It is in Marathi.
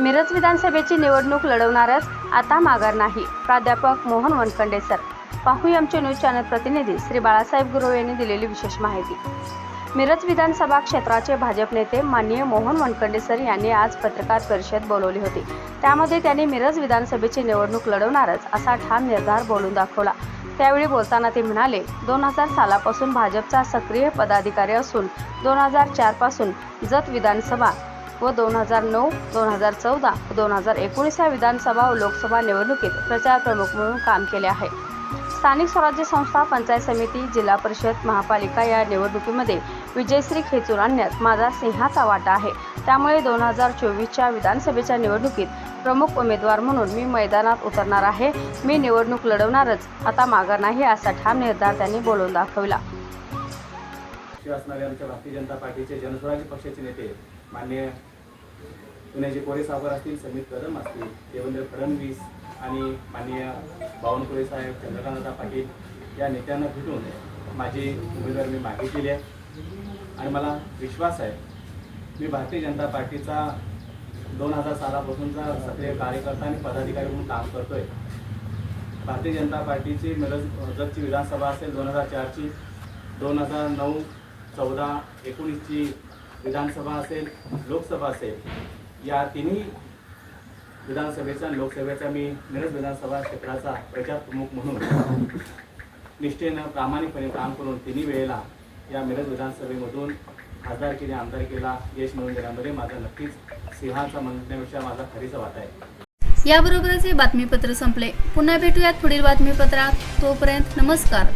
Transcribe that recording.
मिरज विधानसभेची निवडणूक लढवणारच आता माघार नाही. प्राध्यापक मोहन वनखंडे सर. पाहूया आमचे न्यूज चॅनल प्रतिनिधी श्री बाळासाहेब गुरव यांनी दिलेली विशेष माहिती. मिरज विधानसभा क्षेत्राचे भाजप नेते माननीय मोहन वनखंडे सर यांनी आज पत्रकार परिषद बोलवली होती. त्यामध्ये त्यांनी मिरज विधानसभेची निवडणूक लढवणारच असा ठाम निर्धार बोलून दाखवला. त्यावेळी बोलताना ते म्हणाले दोन हजार सालापासून भाजपचा सक्रिय पदाधिकारी असून दोन हजार चारपासून जत विधानसभा व दोन हजार नऊ दोन हजार चौदा दोन हजार एकोणीस या विधानसभा व लोकसभा निवडणुकीत प्रचार प्रमुख म्हणून काम केले आहे. स्थानिक स्वराज्य संस्था पंचायत समिती जिल्हा परिषद महापालिका या निवडणुकीमध्ये विजयश्री खेचून आणण्यात माझा सिंहाचा वाटा आहे. त्यामुळे दोन हजार चोवीसच्या विधानसभेच्या निवडणुकीत प्रमुख उमेदवार म्हणून मी मैदानात उतरणार आहे. मी निवडणूक लढवणारच आता मागर नाही असा ठाम निर्धार त्यांनी बोलून दाखवला. असणारे आमच्या भारतीय जनता पार्टीचे जनस्वराज्य पक्षाचे नेते मान्य पुण्याचे कोरे सावकार असतील समीर कदम असतील देवेंद्र फडणवीस आणि माननीय बावनकुळे साहेब चंद्रकांतदा पाटील या नेत्यांना भेटून माझी उमेदवार मी मागितलेली आहे आणि मला विश्वास आहे मी भारतीय जनता पार्टीचा दोन हजार सालापासूनचा सक्रिय कार्यकर्ता आणि पदाधिकारी म्हणून काम करतोय. भारतीय जनता पार्टीची मिरज जगची विधानसभा असेल दोन हजार चारची दोन हजार नऊ चौदा एकोणीसची विधानसभा असेल लोकसभा असेल या तिन्ही विधानसभेचा आणि लोकसभेचा मी मिरज विधानसभा क्षेत्राचा प्रचार प्रमुख म्हणून निष्ठेनं प्रामाणिकपणे काम करून तिन्ही वेळेला या मिरज विधानसभेमधून खासदारकीने आमदारकीला यश मिळवून देण्यामध्ये माझा नक्कीच सिंहाचा म्हणण्यापेक्षा माझा खरीचा वाटा आहे. याबरोबरच हे बातमीपत्र संपले. पुन्हा भेटूयात पुढील बातमीपत्रात. तोपर्यंत नमस्कार.